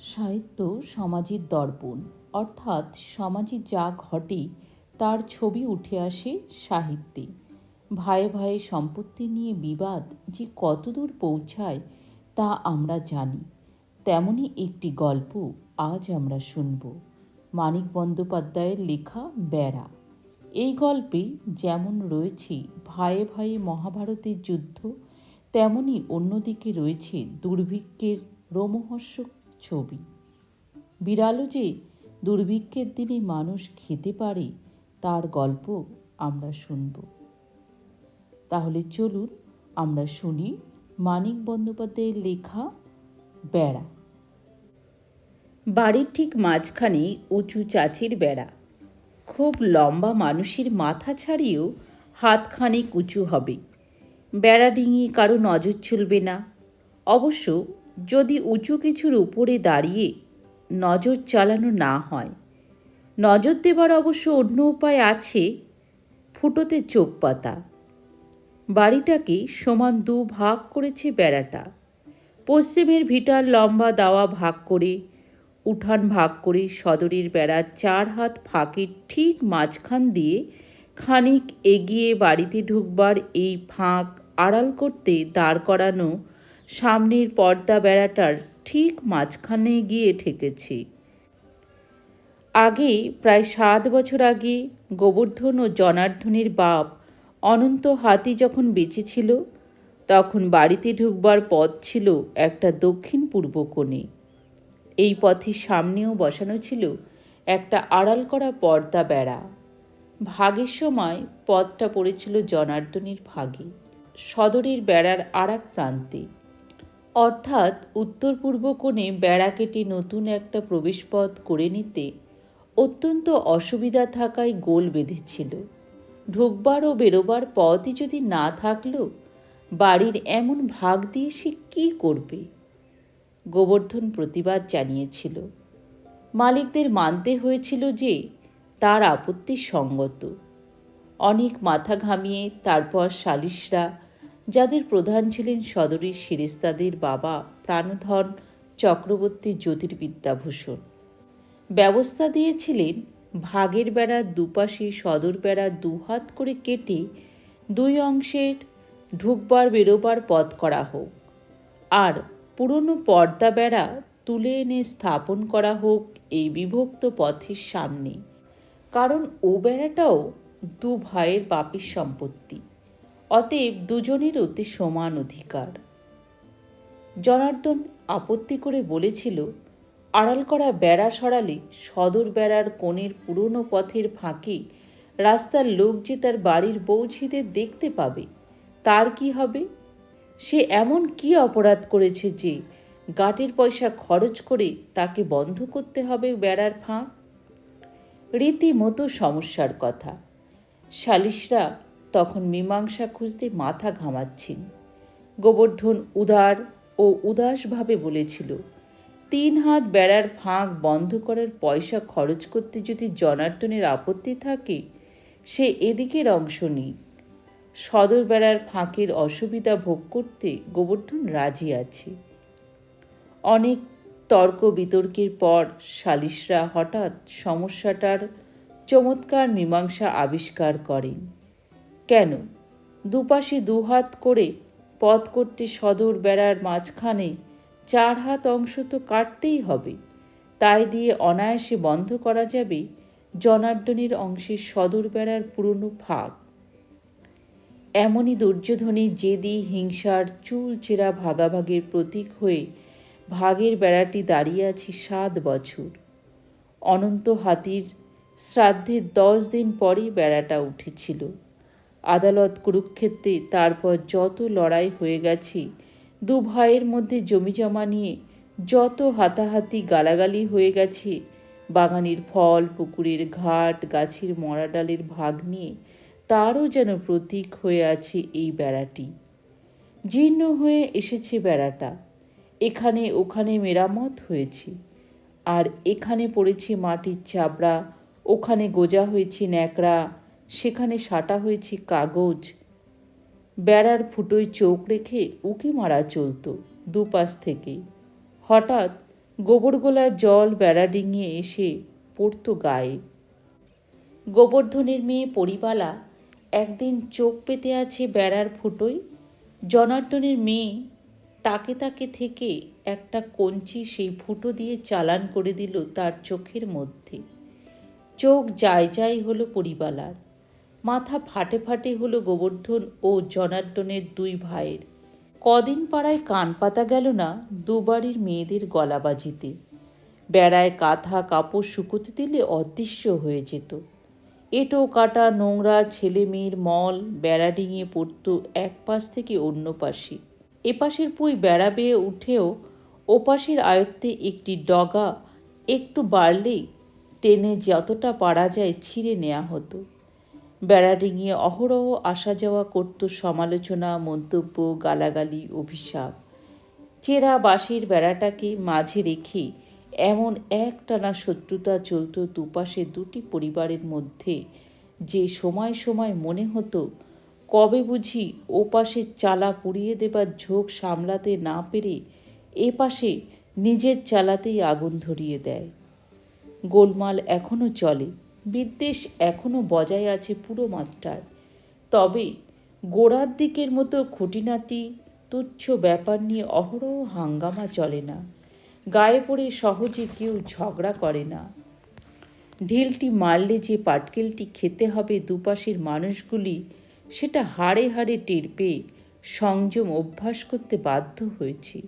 সাহিত্য সমাজের দর্পণ, অর্থাৎ সমাজে যা ঘটে তার ছবি উঠে আসে সাহিত্যে। ভাইয়ে ভাইয়ে সম্পত্তি নিয়ে বিবাদ যে কতদূর পৌঁছায় তা আমরা জানি। তেমনই একটি গল্প আজ আমরা শুনব। মানিক বন্দ্যোপাধ্যায়ের লেখা বেড়া। এই গল্পে যেমন রয়েছে ভাইয়ে ভাইয়ে মহাভারতের যুদ্ধ, তেমনি অন্যদিকে রয়েছে দুর্ভিক্ষের রোমহর্ষক ছবি। বিড়ালও যে দুর্ভিক্ষের দিনে মানুষ খেতে পারে, তার গল্প আমরা শুনব। তাহলে চলুন আমরা শুনি মানিক বন্দ্যোপাধ্যায়ের লেখা বেড়া। বাড়ির ঠিক মাঝখানে উঁচু চাচির বেড়া। খুব লম্বা মানুষের মাথা ছাড়িয়েও হাতখানেক উঁচু হবে। বেড়া ডিঙিয়ে কারও নজর চলবে না। অবশ্য যদি উঁচু কিছুর উপরে দাঁড়িয়ে নজর চালানো না হয়। নজর দেবার অবশ্য অন্য উপায় আছে, ফুটোতে চোখ পাতা। বাড়িটাকে সমান দু ভাগ করেছে বেড়াটা। পশ্চিমের ভিটার লম্বা দাওয়া ভাগ করে, উঠান ভাগ করে সদরের বেড়ার চার হাত ফাঁকের ঠিক মাঝখান দিয়ে খানিক এগিয়ে বাড়িতে ঢুকবার এই ফাঁক আড়াল করতে দাঁড় করানো সামনের পর্দা বেড়াটার ঠিক মাঝখানে গিয়ে ঠেকেছে। আগে প্রায় সাত বছর আগে গোবর্ধন ও জনার্ধনের বাপ অনন্ত হাতি যখন বেঁচে ছিল, তখন বাড়িতে ঢুকবার পথ ছিল একটা দক্ষিণ পূর্ব কোণে। এই পথের সামনেও বসানো ছিল একটা আড়াল করা পর্দা বেড়া। ভাগের সময় পথটা পড়েছিল জনার্দনের ভাগে। সদরের বেড়ার আর প্রান্তে। অর্থাৎ উত্তর পূর্ব কোণে বেড়া কেটে নতুন একটা প্রবেশপথ করে নিতে অত্যন্ত অসুবিধা থাকায় গোল বেঁধেছিল। ঢুকবার ও বেরোবার পথই যদি না থাকল, বাড়ির এমন ভাগ দিয়ে সে কী করবে? গোবর্ধন প্রতিবাদ জানিয়েছিল। মালিকদের মানতে হয়েছিল যে, তার আপত্তি সঙ্গত। অনেক মাথা ঘামিয়ে, তারপর সালিশরা যাদের প্রধান ছিলেন সদরের সিরিস্তাদের বাবা প্রাণধন চক্রবর্তী জ্যোতির্বিদ্যাভূষণ ব্যবস্থা দিয়েছিলেন ভাগের বেড়ার দুপাশে সদর বেড়ার দুহাত করে কেটে দুই অংশের ঢুকবার বেরোবার পথ করা হোক। আর পুরনো পর্দা বেড়া তুলে এনে স্থাপন করা হোক এই বিভক্ত পথের সামনে। কারণ ও বেড়াটাও দু ভাইয়ের বাপের সম্পত্তি। অতএব দুজনের অতি সমান অধিকার। জনার্দন আপত্তি করে বলেছিল, আড়াল করা বেড়া সরালে সদর বেড়ার কোণের পুরনো পথের ফাঁকে রাস্তার লোক যে তার বাড়ির বৌঝিদের দেখতে পাবে, তার কি হবে? সে এমন কি অপরাধ করেছে যে গাটের পয়সা খরচ করে তাকে বন্ধ করতে হবে বেড়ার ফাঁক? রীতিমতো সমস্যার কথা। সালিশরা তখন মীমাংসা খুঁজতে মাথা ঘামাচ্ছেন। গোবর্ধন উদার ও উদাসভাবে বলেছিল, তিন হাত বেড়ার ফাঁক বন্ধ করার পয়সা খরচ করতে যদি জনার্দনের আপত্তি থাকে, সে এদিকের অংশ নিক। সদর বেড়ার ফাঁকের অসুবিধা ভোগ করতে গোবর্ধন রাজি আছে। অনেক তর্ক বিতর্কের পর সালিশরা হঠাৎ সমস্যাটার চমৎকার মীমাংসা আবিষ্কার করেন। কেন? দুপাশে দুহাত করে পথ করতে সদর বেড়ার মাঝখানে চার হাত অংশ তো কাটতেই হবে। তাই দিয়ে অনায়াসে বন্ধ করা যাবে জনার্দনের অংশের সদর বেড়ার পুরনো ফাঁক। এমনই দুর্যোধনী জেদি, হিংসার চুল চেরা ভাগাভাগির প্রতীক হয়ে ভাগের বেড়াটি দাঁড়িয়ে আছে সাত বছর। অনন্ত হাতির শ্রাদ্ধের দশ দিন পরই বেড়াটা উঠেছিল। আদালত কুরুক্ষেত্রে তারপর যত লড়াই হয়ে গেছে, দু ভাইয়ের মধ্যে জমি জমা নিয়ে যত হাতাহাতি গালাগালি হয়ে গেছে, বাগানের ফল, পুকুরের ঘাট, গাছের মরা ডালের ভাগ নিয়ে তারও যেন প্রতীক হয়ে আছে এই বেড়াটি। জীর্ণ হয়ে এসেছে বেড়াটা। এখানে ওখানে মেরামত হয়েছে। আর এখানে পড়েছে মাটির চাবড়া, ওখানে গোজা হয়েছে ন্যাকড়া সেখানে সাটা হয়েছে কাগজ। বেড়ার ফুটোয় চোখ রেখে উকি মারা চলত দুপাশ থেকে। হঠাৎ গোবর গোলা জল বেড়া ডিঙিয়ে এসে পড়তো গায়ে। গোবর্ধনের মেয়ে পরিবালা একদিন চোখ পেতে আছে বেড়ার ফুটোয়। জনার্দনের মেয়ে তাকে তাকে থেকে একটা কঞ্চি সেই ফুটো দিয়ে চালান করে দিল তার চোখের মধ্যে। চোখ যায় যাই হলো পরিবালার। মাথা ফাটে ফাটে হলো গোবর্ধন ও জনার্দনের দুই ভাইয়ের। কদিন পাড়ায় কান পাতা গেল না দুবাড়ির মেয়েদের গলাবাজিতে বেড়ায় কাঁথা কাপড় শুকোতে দিলে অদৃশ্য হয়ে যেত। এটো কাটা নোংরা ছেলে মেয়ের মল বেড়া ডিঙিয়ে পড়ত এক পাশ থেকে অন্য পাশে। এপাশের পুই বেড়া বেয়ে উঠেও ওপাশের আয়ত্তে একটি ডগা একটু বাড়লেই টেনে যতটা পারা যায় ছিঁড়ে নেওয়া হতো। বেড়া ডিঙিয়ে অহরহ আসা যাওয়া করত সমালোচনা, মন্তব্য, গালাগালি, অভিশাপ। চেরা বাঁশের বেড়াটাকে মাঝে রেখে এমন একটানা শত্রুতা চলত দুপাশে দুটি পরিবারের মধ্যে। যে সময় সময় মনে হতো, কবে বুঝি ও পাশে চালা পুড়িয়ে দেবার ঝোঁক সামলাতে না পেরে এ পাশে নিজের চালাতেই আগুন ধরিয়ে দেয়। গোলমাল এখনও চলে। বিদ্বেষ এখনও বজায় আছে পুরো মাত্রায় তবে গোড়ার দিকের মতো খুঁটিনাটি তুচ্ছ ব্যাপার নিয়ে অহরহ হাঙ্গামা চলে না। গায়ে পড়ে সহজে কেউ ঝগড়া করে না। ঢিলটি মারলে যে পাটকেলটি খেতে হবে দুপাশের মানুষগুলি, সেটা হাড়ে হাড়ে টের পেয়ে সংযম অভ্যাস করতে বাধ্য হয়েছে।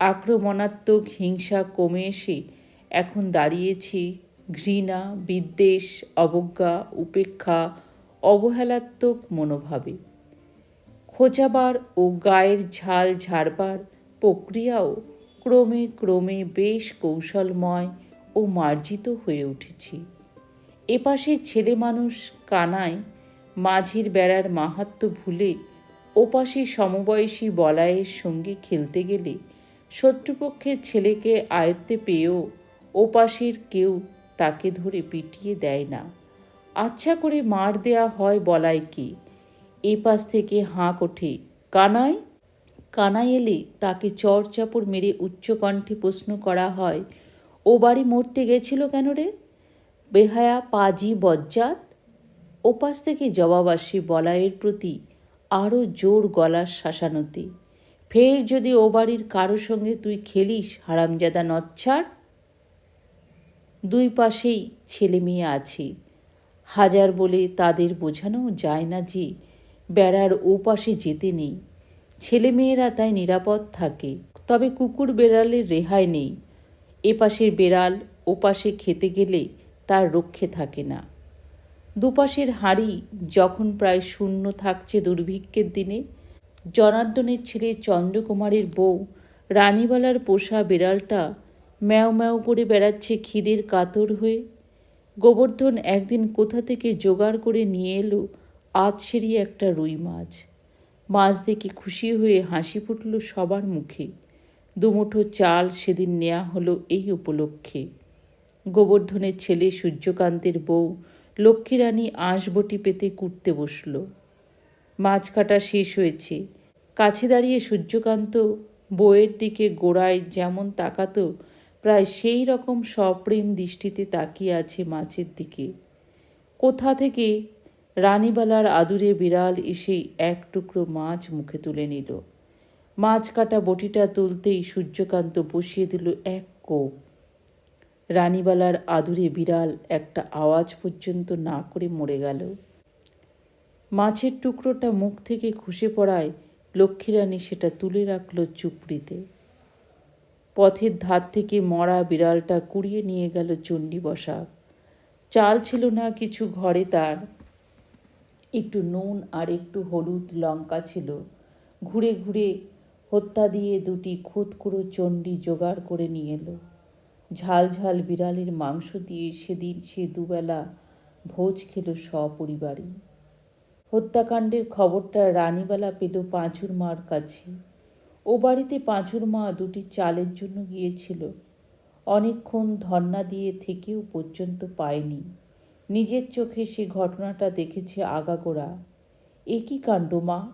আক্রমণাত্মক হিংসা কমে এসে এখন দাঁড়িয়েছি ঘৃণা, বিদ্বেষ, অবজ্ঞা, উপেক্ষা, অবহেলাত্মক মনোভাবে। খোঁজাবার ও গায়ের ঝাল ঝাড়বার প্রক্রিয়াও ক্রমে ক্রমে বেশ কৌশলময় ও মার্জিত হয়ে উঠেছি। এপাশে ছেলে মানুষ কানায় মাঝির বেড়ার মাহাত্ম ভুলে ওপাশে সমবয়সী বলায়ের সঙ্গে খেলতে গেলে শত্রুপক্ষের ছেলেকে আয়ত্তে পেয়েও ওপাশের কেউ তাকে ধরে পিটিয়ে দেয় না। আচ্ছা করে মার দেয়া হয় বলাই কি? এ পাশ থেকে হাঁক ওঠে, কানাই? কানাই এলে তাকে চর চাপড় মেরে উচ্চকণ্ঠে প্রশ্ন করা হয়, ও বাড়ি মরতে গেছিল কেন রে? বেহায়া পাজি বজ্জাত? ওপাশ থেকে জবাব আসে বলাইয়ের প্রতি আরও জোর গলার শাসানতে, ফের যদি ও বাড়ির কারও সঙ্গে তুই খেলিস, হারামজাদা নচ্ছাড়? দুই পাশেই ছেলে মেয়ে আছে। হাজার বলে তাদের বোঝানো যায় না যে বেড়ার ও পাশে যেতে নেই। ছেলেমেয়েরা তাই নিরাপদ থাকে। তবে কুকুর বেড়ালের রেহাই নেই। এপাশের বেড়াল ওপাশে খেতে গেলে তার রক্ষে থাকে না। দুপাশের হাঁড়ি যখন প্রায় শূন্য থাকছে দুর্ভিক্ষের দিনে, জনার্দনের ছেলে চন্দ্রকুমারের বউ রানীবালার পোষা বিড়ালটা ম্যাও ম্যাও করে বেড়াচ্ছে খিদের কাতর হয়ে। গোবর্ধন একদিন কোথা থেকে জোগাড় করে নিয়ে এলো আজ সেরিয়ে একটা রুই মাছ। মাছ দেখে খুশি হয়ে হাসি ফুটল সবার মুখে। দুমুঠো চাল সেদিন নেওয়া হলো এই উপলক্ষে। গোবর্ধনের ছেলে সূর্যকান্তের বউ লক্ষ্মীরানী আঁশবটি পেতে কুটতে বসল। মাছ কাটা শেষ হয়েছে। কাছে দাঁড়িয়ে সূর্যকান্ত বইয়ের দিকে গোড়ায় যেমন তাকাতো প্রায় সেই রকম সপ্রেম দৃষ্টিতে তাকিয়ে আছে মাছের দিকে। কোথা থেকে রানীবালার আদুরে বিড়াল এসে এক টুকরো মাছ মুখে তুলে নিল। মাছ কাটা বটিটা তুলতেই সূর্যকান্ত বসিয়ে দিল এক কোপ। রানীবালার আদুরে বিড়াল একটা আওয়াজ পর্যন্ত না করে মরে গেল। মাছের টুকরোটা মুখ থেকে খসে পড়ায় লক্ষ্মীরানী সেটা তুলে রাখল চুপড়িতে। পথের ধার থেকে মরা বিড়ালটা কুড়িয়ে নিয়ে গেল চণ্ডী বসা। চাল ছিল না কিছু ঘরে তার। একটু নুন আর একটু হলুদ লঙ্কা ছিল। ঘুরে ঘুরে হত্যা দিয়ে দুটি খুঁতকুড়ো চণ্ডী জোগাড় করে নিয়ে এলো। ঝাল ঝাল বিড়ালের মাংস দিয়ে সেদিন সে দুবেলা ভোজ খেল সপরিবারে। হত্যাকাণ্ডের খবরটা রানীবেলা পেল পাঁচুর মার কাছে। ও বাড়িতে পাঁচুর মা দুটি চালের জন্য গিয়েছিল। অনেকক্ষণ ধর্না দিয়ে থেকেও পর্যন্ত পায়নি। নিজের চোখে সে ঘটনাটা দেখেছে আগাগোড়া। এ কি কাণ্ড মা?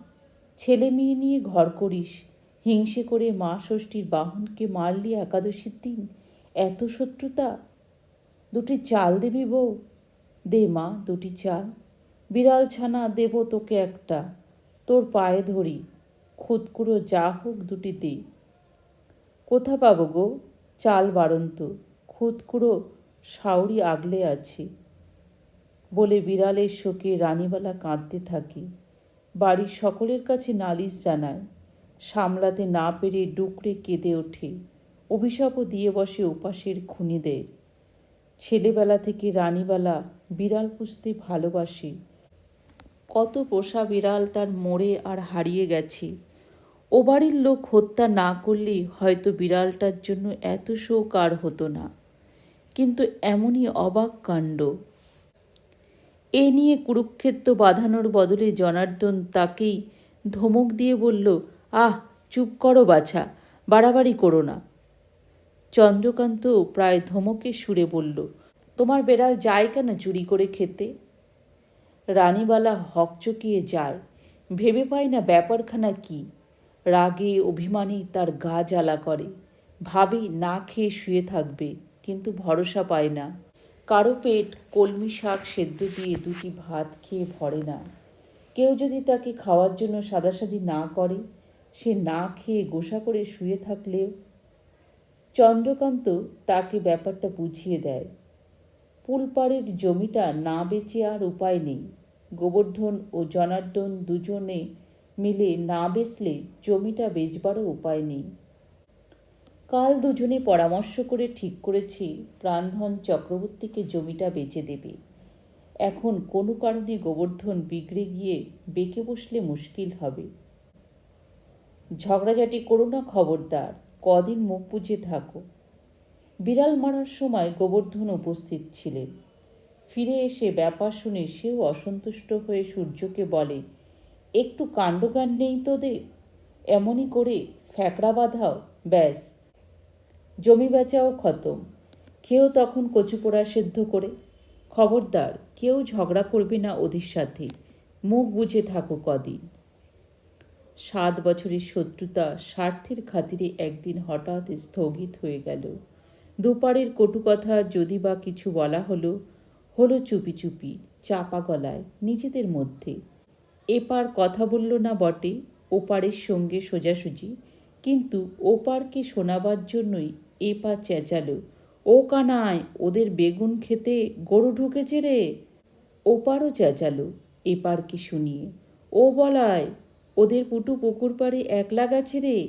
ছেলে মেয়ে নিয়ে ঘর করিস? হিংসে করে মা ষষ্ঠীর বাহনকে মারলি একাদশীর দিন? এত শত্রুতা? দুটি চাল দিবি বউ? দে মা, দুটি চাল। বিড়াল ছানা দেব তোকে একটা। তোর পায়ে ধরি। খুদকুড়ো যা হোক দুটি দে কোথা পাবো গো? চাল বাড়ন্ত, খুদকুড়ো সাউরি আগলে আছে। বলে বিড়ালের শোকে রানীবালা কাঁদতে থাকে। বাড়ির সকলের কাছে নালিশ জানায়, সামলাতে না পেরে ডুকরে কেঁদে ওঠে। অভিশাপও দিয়ে বসে উপাসের খুনিদের। ছেলেবেলা থেকে রানীবালা বিড়াল পুষতে ভালোবাসে। কত পোষা বিড়াল তার মোড়ে আর হারিয়ে গেছে। ও বাড়ির লোক হত্যা না করলেই হয়তো বিড়ালটার জন্য এত শোক আর হতো না। কিন্তু এমনই অবাক কাণ্ড। এ নিয়ে কুরুক্ষেত্র বাঁধানোর বদলে জনার্দন তাকেই ধমক দিয়ে বলল, আহ, চুপ করো বাছা, বাড়াবাড়ি করো না। চন্দ্রকান্ত প্রায় ধমকে সুরে বলল, তোমার বেড়াল যায় কেন চুরি করে খেতে? রানীবালা হকচকিয়ে যায়, ভেবে পায় না ব্যাপারখানা কি? রাগে অভিমানী তার গা জ্বালা করে। ভাবে, না খেয়ে শুয়ে থাকবে, কিন্তু ভরসা পায় না। কারও পেট, কলমি শাক সেদ্ধ দিয়ে দুটি ভাত খেয়ে ভরে না। কেউ যদি তাকে খাওয়ার জন্য সাদাসাদি না করে, সে না খেয়ে গোসা করে শুয়ে থাকলেও চন্দ্রকান্ত তাকে ব্যাপারটা বুঝিয়ে দেয়। পুলপাড়ের জমিটা না বেচে আর উপায় নেই। গোবর্ধন ও জনার্দন দুজনে মিলে না বেচলে জমিটা বেচবারও উপায় নেই। কাল দুজনে পরামর্শ করে ঠিক করেছি, প্রাণধন চক্রবর্তীকে জমিটা বেচে দেবে। এখন কোনো কারণে গোবর্ধন বিগড়ে গিয়ে বেঁকে বসলে মুশকিল হবে। ঝগড়াঝাটি করো না, খবরদার, কদিন মুখ বুঝে থাকো। বিড়াল মারার সময় গোবর্ধন উপস্থিত ছিলেন। ফিরে এসে ব্যাপার শুনে সেও অসন্তুষ্ট হয়ে সূর্যকে বলে একটু কাণ্ডজ্ঞান নেই তোদের? এমনই করে ফ্যাকড়া বাঁধাও, ব্যাস। জমি বেচাও খতম। কেউ তখন কচুপোড়া সেদ্ধ করে। খবরদার, কেউ ঝগড়া করবে না ওদের সাথে মুখ বুঝে থাকো কদিন। সাত বছরের শত্রুতা স্বার্থের খাতিরে একদিন হঠাৎ স্থগিত হয়ে গেল। দুপারের কটু কথা যদি বা কিছু বলা হলো হলো চুপি চুপি, চাপা গলায়, নিজেদের মধ্যে। এপার কথা বলল না বটে, ওপারের সঙ্গে সোজাসুজি। কিন্তু ওপারকে শোনাবার জন্যই এপা চেঁচালো। ও কানায়, ওদের বেগুন খেতে গরু ঢুকেছে রে। ওপারও চেঁচালো, এপারকে শুনিয়ে। ও বলায়, ওদের পুটু পুকুর পাড়ে একলা গেছে রে।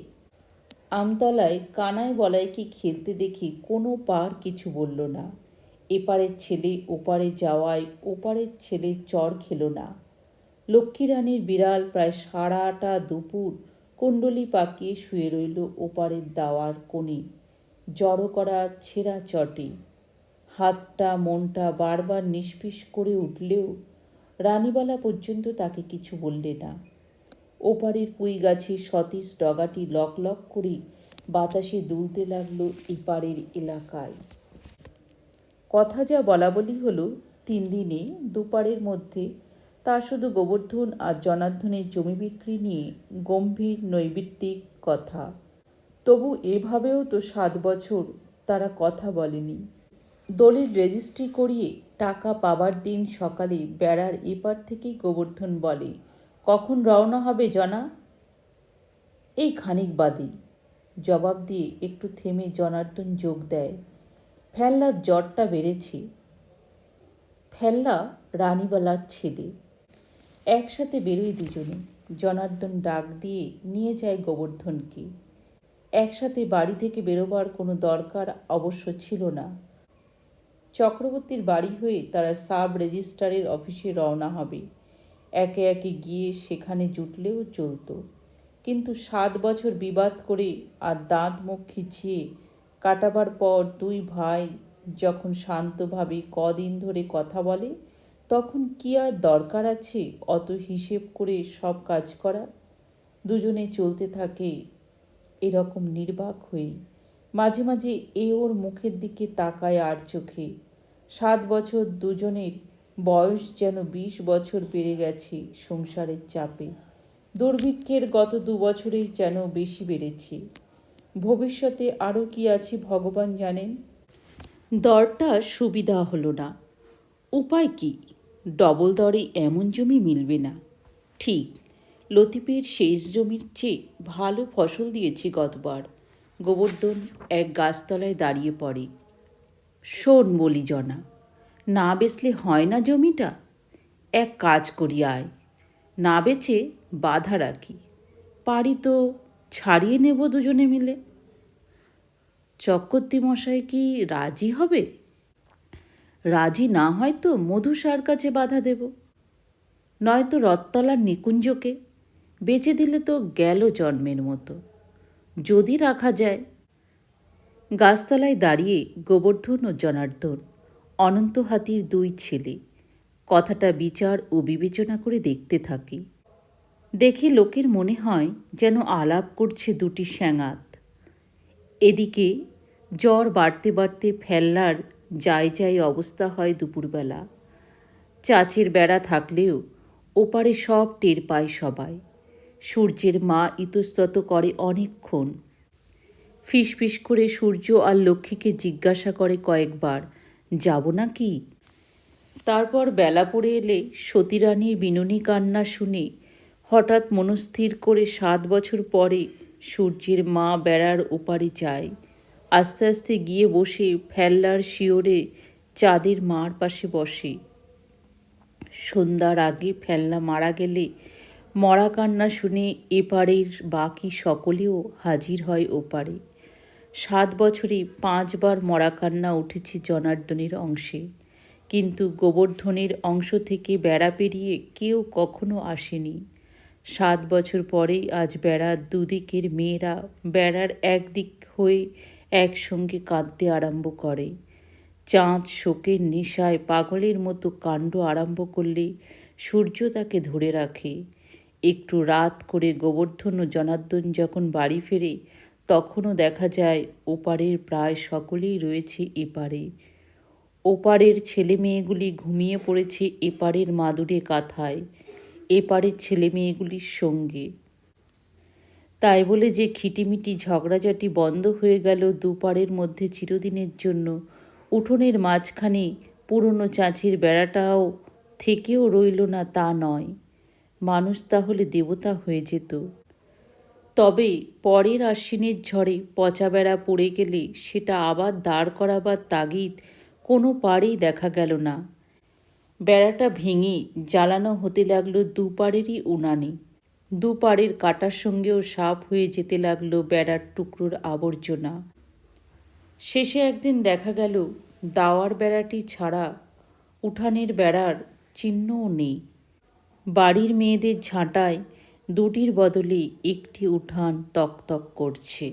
আমতলায় কানায় বলাইকে খেলতে দেখে কোনো পার কিছু বলল না। এপারের ছেলে ওপারে যাওয়ায় ওপারের ছেলে চর খেলো না। লক্ষ্মী রানীর বিড়াল প্রায় সারাটা দুপুর কুণ্ডলি পাকিয়ে শুয়ে রইল ওপারের দাওয়ার কোণে। জড়ো করা ছেঁড়া চটে। হাতটা, মনটা বারবার নিষ্পিস করে উঠলেও রানীবালা পর্যন্ত তাকে কিছু বললে না। ওপারের পুই গাছের সতীশ ডগাটি লক লক করে বাতাসে দুলতে লাগল এপারের এলাকায়। কথা যা বলা বলি হলো, তিন দিনে দুপারের মধ্যে তা শুধু গোবর্ধন আর জনার্ধনের জমি বিক্রি নিয়ে গম্ভীর নৈবিত্তিক কথা। তবু এভাবেও তো সাত বছর তারা কথা বলেনি। দলিল রেজিস্ট্রি করিয়ে টাকা পাবার দিন সকালে বেড়ার এপার থেকেই গোবর্ধন বলে, কখন রওনা হবে জনা? এই খানিক বাদে জবাব দিয়ে একটু থেমে জনার্দন যোগ দেয়, ফেল্লার জ্বরটা বেড়েছে। ফেল্লা রানীবালার ছেলে। একসাথে বেরোই দুজনে। জনার্দন ডাক দিয়ে নিয়ে যায় গোবর্ধনকে। একসাথে বাড়ি থেকে বেরোবার কোনো দরকার অবশ্য ছিল না। চক্রবর্তীর বাড়ি হয়ে তারা সাব রেজিস্ট্রারের অফিসে রওনা হবে। একে একে গিয়ে সেখানে জুটলেও চলতো। কিন্তু সাত বছর বিবাদ করে আর দাঁত মুখ খিচিয়ে কাটাবার পর দুই ভাই যখন শান্তভাবে কদিন ধরে কথা বলে তখন কি আর দরকার আছে অত হিসেব করে সব কাজ করা? দুজনে চলতে থাকে এরকম নির্বাক হয়ে মাঝে মাঝে এ ওর মুখের দিকে তাকায় আর চোখে। সাত বছর দুজনের বয়স যেন বিশ বছর বেড়ে গেছে সংসারের চাপে। দুর্ভিক্ষের গত দু বছরেই যেন বেশি বেড়েছে। ভবিষ্যতে আরও কি আছে ভগবান জানেন? দরটা সুবিধা হলো না। উপায় কি? ডবল দরে এমন জমি মিলবে না। ঠিক, লতিফের শেষ জমির চেয়ে ভালো ফসল দিয়েছি গতবার। গোবর্ধন এক গাছতলায় দাঁড়িয়ে পড়ে। শোন বলি জনা না বেচলে হয় না জমিটা? এক কাজ করি আয়, না বেচে বাধা রাখি। পারি তো ছাড়িয়ে নেব দুজনে মিলে। চক্রবর্তী মশাই কি রাজি হবে? রাজি না হয় তো মধুসার কাছে বাধা দেব। নয়তো রত্তলার নিকুঞ্জকে বেঁচে দিলে তো গেল জন্মের মতো। যদি রাখা যায়, গাছতলায় দাঁড়িয়ে গোবর্ধন ও জনার্দন, অনন্ত হাতির দুই ছেলে, কথাটা বিচার ও বিবেচনা করে দেখতে থাকি। দেখে লোকের মনে হয় যেন আলাপ করছে দুটি স্যাঙাত এদিকে জ্বর বাড়তে বাড়তে ফেল্লার যায় যাই অবস্থা হয় দুপুরবেলা। চাচের বেড়া থাকলেও ওপারে সব টের পায় সবাই। সূর্যের মা ইতস্তত করে অনেকক্ষণ। ফিসফিস করে সূর্য আর লক্ষ্মীকে জিজ্ঞাসা করে কয়েকবার, যাব না কি তারপর বেলা পড়ে এলে সতীরানীর বিননী কান্না শুনে হঠাৎ মনস্থির করে সাত বছর পরে সূর্যের মা বেড়ার ওপারে যায়। আস্তে আস্তে গিয়ে বসে ফেল্লার শিওরে চাঁদের মার পাশে বসে। সন্ধ্যার আগে ফেল্লা মারা গেলে মরা কান্না শুনে এপারের বাকি সকলেও হাজির হয় ওপারে। সাত বছরে পাঁচবার মরা কান্না উঠেছে জনার্দনের অংশে। কিন্তু গোবর্ধনের অংশ থেকে বেড়া পেরিয়ে কেউ কখনো আসেনি। সাত বছর পরেই আজ বেড়ার দুদিকের মেয়েরা বেড়ার একদিক হয়ে একসঙ্গে কাঁদতে আরম্ভ করে। চাঁদ শোকের নেশায় পাগলের মতো কাণ্ড আরম্ভ করলে সূর্য তাকে ধরে রাখে। একটু রাত করে গোবর্ধন ও জনার্দন যখন বাড়ি ফেরে, তখনও দেখা যায় ওপারের প্রায় সকলেই রয়েছে এপারে। ওপারের ছেলে মেয়েগুলি ঘুমিয়ে পড়েছে এপারের মাদুরে কাঁথায়। এপারের ছেলে মেয়েগুলির সঙ্গে তাই বলে যে খিটিমিটি ঝগড়াঝাটি বন্ধ হয়ে গেল দুপারের মধ্যে চিরদিনের জন্য। উঠোনের মাঝখানে পুরনো চাঁচির বেড়াটাও থেকেও রইল না তা নয়। মানুষ তাহলে দেবতা হয়ে যেত। তবে পরের আশ্বিনের ঝড়ে পচা বেড়া পড়ে গেলে সেটা আবার দাঁড় করাবার তাগিদ কোনো পাড়েই দেখা গেল না। বেড়াটা ভেঙে জ্বালানো হতে লাগল দুপাড়েরই উনানে। দুপাড়ের কাটার সঙ্গেও সাপ হয়ে যেতে লাগল বেড়ার টুকরোর আবর্জনা। শেষে একদিন দেখা গেল, দাওয়ার বেড়াটি ছাড়া উঠানের বেড়ার চিহ্নও নেই। বাড়ির মেয়েদের ঝাঁটায় দুটির বদলে একটি উঠান তক তক করছে।